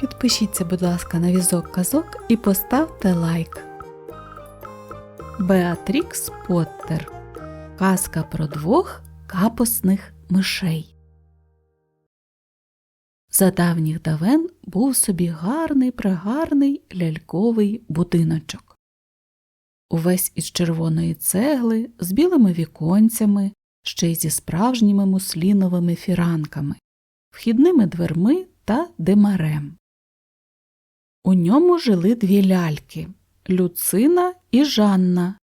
Підпишіться, будь ласка, на візок казок і поставте лайк. Беатрікс Поттер. Казка про двох капосних мишей. За давніх давен був собі гарний пригарний ляльковий будиночок. Увесь із червоної цегли, з білими віконцями, ще й зі справжніми мусліновими фіранками, вхідними дверми та димарем. У ньому жили дві ляльки Люцина і Жанна.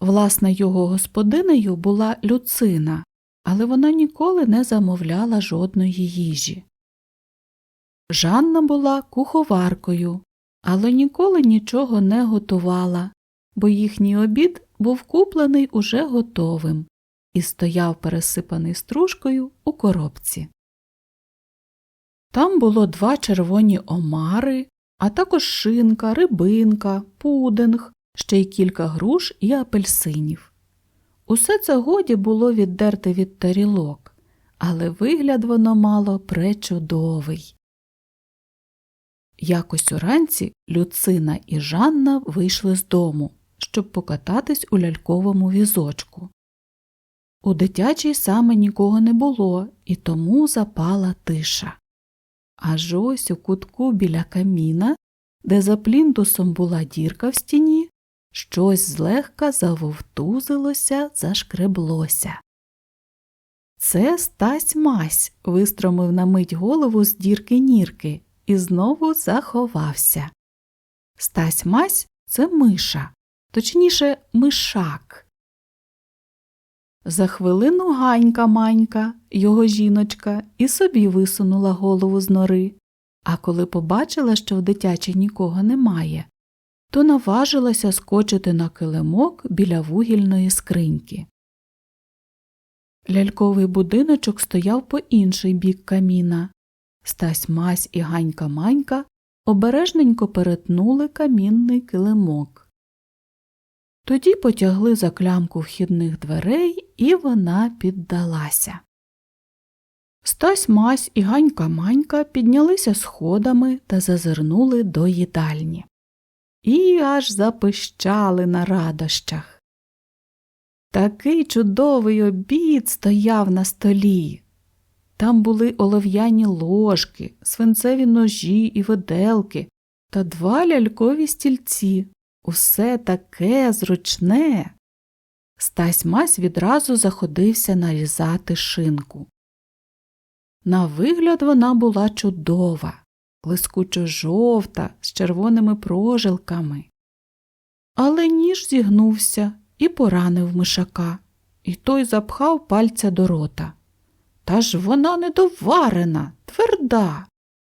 Власне, його господинею була Люцина, але вона ніколи не замовляла жодної їжі. Жанна була куховаркою, але ніколи нічого не готувала, бо їхній обід був куплений уже готовим і стояв пересипаний стружкою у коробці. Там було два червоні омари, а також шинка, рибинка, пудинг, ще й кілька груш і апельсинів. Усе це годі було віддерте від тарілок, але вигляд воно мало пречудовий. Якось уранці Люцина і Жанна вийшли з дому, щоб покататись у ляльковому візочку. У дитячій саме нікого не було, і тому запала тиша. Аж ось у кутку біля каміна, де за плінтусом була дірка в стіні, щось злегка завовтузилося, зашкреблося. Це стась мась вистромив на мить голову з дірки нірки і знову заховався. Стась мась це миша, точніше, мишак. За хвилину ганька манька, його жіночка, і собі висунула голову з нори, а коли побачила, що в дитячі нікого немає, то наважилася скочити на килимок біля вугільної скриньки. Ляльковий будиночок стояв по інший бік каміна. Стась мась і ганька манька обережненько перетнули камінний килимок. Тоді потягли за клямку вхідних дверей, і вона піддалася. Стась мась і ганька манька піднялися сходами та зазирнули до їдальні. І аж запищали на радощах. Такий чудовий обід стояв на столі. Там були олов'яні ложки, свинцеві ножі і виделки та два лялькові стільці. Усе таке зручне. Стась мась відразу заходився нарізати шинку. На вигляд вона була чудова, блискучо жовта, з червоними прожилками. Але ніж зігнувся і поранив мишака, і той запхав пальця до рота. Та ж вона недоварена, тверда.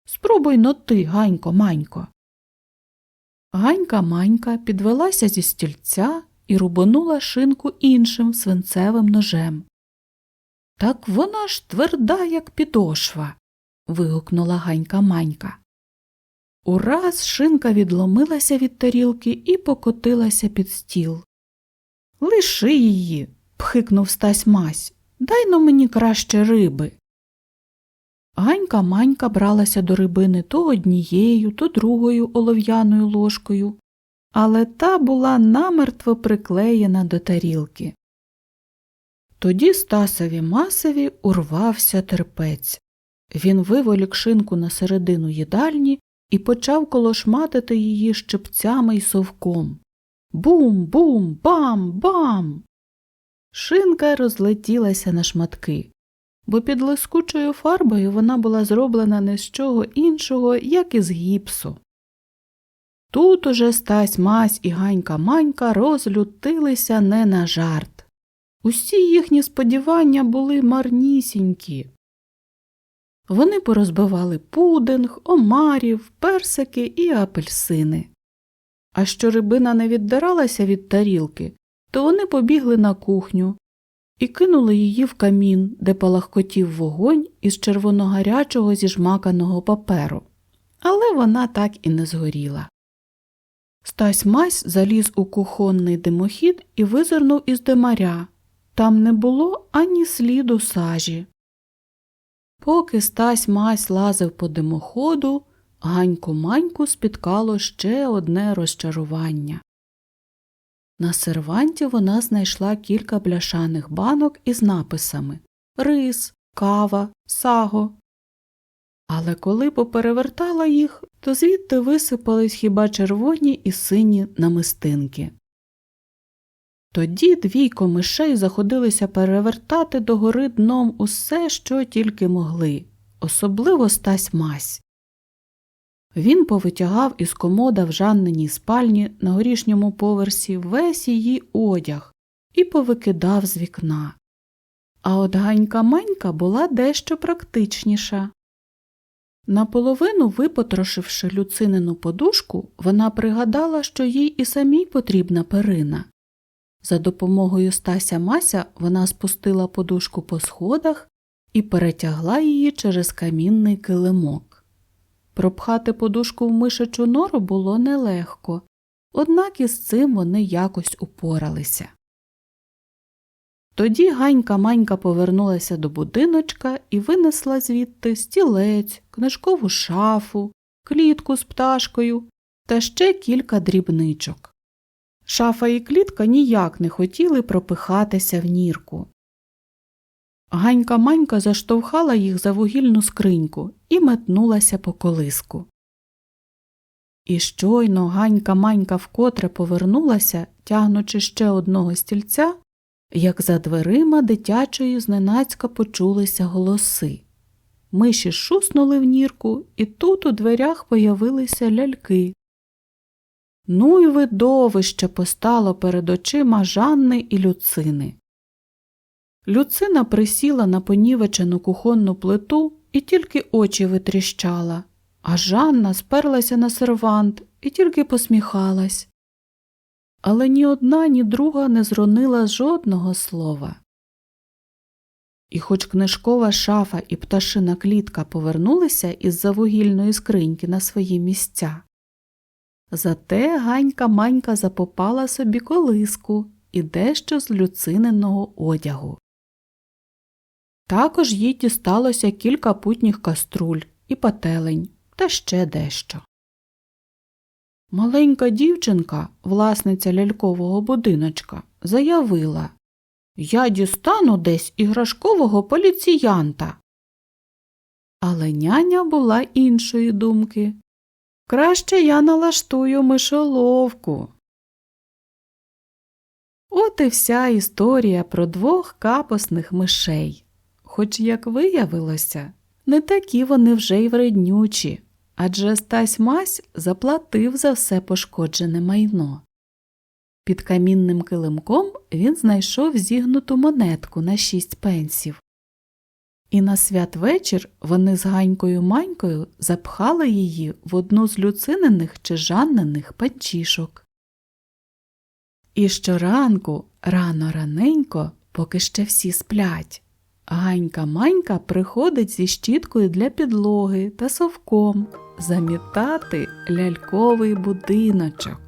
Спробуй но ти, ганько манько. Ганька манька підвелася зі стільця і рубанула шинку іншим свинцевим ножем. Так вона ж тверда, як підошва. вигукнула ганька манька. Ураз шинка відломилася від тарілки і покотилася під стіл. Лиши її, пхикнув стась мась. Дай но мені краще риби. Ганька манька бралася до рибини то однією, то другою олов'яною ложкою, але та була намертво приклеєна до тарілки. Тоді Стасові масові урвався терпець. Він виволік шинку на середину їдальні і почав колошматити її щепцями й совком. Бум, бум, бам, бам. Шинка розлетілася на шматки, бо під лискучою фарбою вона була зроблена не з чого іншого, як із гіпсу. Тут уже стась мась і ганька манька розлютилися не на жарт. Усі їхні сподівання були марнісінькі. Вони порозбивали пудинг, омарів, персики і апельсини. А що рибина не віддиралася від тарілки, то вони побігли на кухню і кинули її в камін, де палахкотів вогонь із червоногарячого зіжмаканого паперу, але вона так і не згоріла. Стась мась заліз у кухонний димохід і визирнув із димаря. Там не було ані сліду сажі. Поки Стась мась лазив по димоходу, Ганьку маньку спіткало ще одне розчарування. На серванті вона знайшла кілька бляшаних банок із написами Рис, кава, саго. Але коли поперевертала їх, то звідти висипались хіба червоні і сині намистинки. Тоді двійко мишей заходилися перевертати догори дном усе, що тільки могли, особливо стась мась. Він повитягав із комода в Жанниній спальні на горішньому поверсі весь її одяг і повикидав з вікна. А от ганька манька була дещо практичніша. Наполовину випотрошивши люцинину подушку, вона пригадала, що їй і самій потрібна перина. За допомогою Стася Мася вона спустила подушку по сходах і перетягла її через камінний килимок. Пропхати подушку в мишачу нору було нелегко, однак із цим вони якось упоралися. Тоді ганька манька повернулася до будиночка і винесла звідти стілець, книжкову шафу, клітку з пташкою та ще кілька дрібничок. Шафа і клітка ніяк не хотіли пропихатися в нірку. Ганька манька заштовхала їх за вугільну скриньку і метнулася по колиску. І щойно ганька манька вкотре повернулася, тягнучи ще одного стільця, як за дверима дитячої зненацька почулися голоси. Миші шуснули в нірку, і тут у дверях появилися ляльки. Ну й видовище постало перед очима Жанни і Люцини. Люцина присіла на понівечену кухонну плиту і тільки очі витріщала, а Жанна сперлася на сервант і тільки посміхалась. Але ні одна, ні друга не зронила жодного слова. І хоч книжкова шафа і пташина клітка повернулися із за вугільної скриньки на свої місця, зате ганька манька запопала собі колиску і дещо з люциненого одягу. Також їй дісталося кілька путніх каструль і пателень та ще дещо. Маленька дівчинка, власниця лялькового будиночка, заявила Я дістану десь іграшкового поліціянта. Але няня була іншої думки. Краще я налаштую мишоловку. От і вся історія про двох капосних мишей. Хоч, як виявилося, не такі вони вже й вреднючі, адже Стась Мась заплатив за все пошкоджене майно. Під камінним килимком він знайшов зігнуту монетку на шість пенсів. І на святвечір вони з Ганькою Манькою запхали її в одну з люцинених чи жаннених панчішок. І щоранку, рано раненько, поки ще всі сплять, Ганька Манька приходить зі щіткою для підлоги та совком замітати ляльковий будиночок.